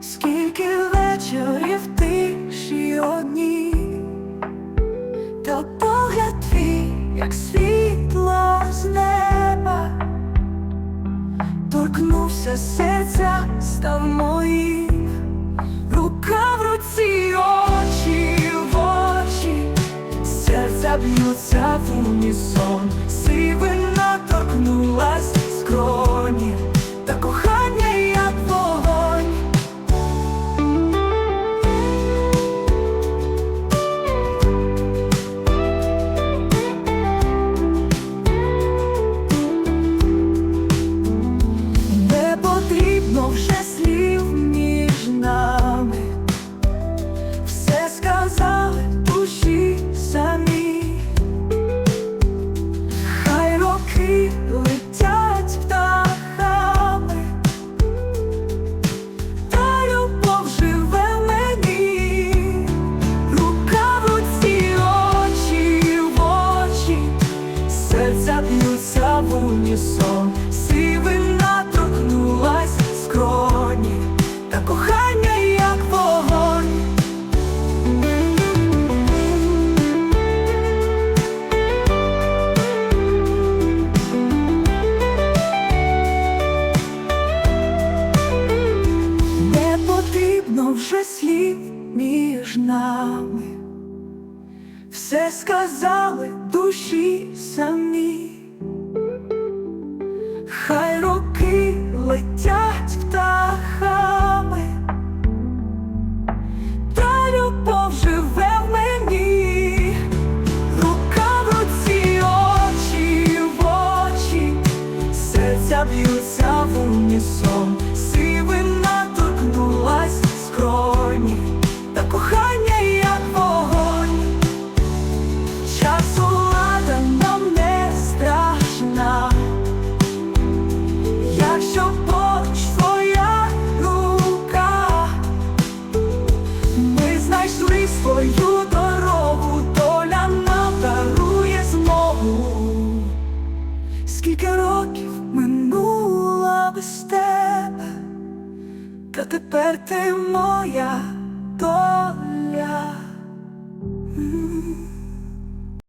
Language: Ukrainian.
скільки вечорів тиші одні, то погляд твій, як світло з неба, торкнувся серця, став моїм, рука в руці очі в очі, серця б'ються в унісон, сивина торкнулась скроні. сивина торкнулась скроні, та кохання, як вогонь. Не потрібно вже слів між нами, все сказали душі. sonho. та тепер ти моя.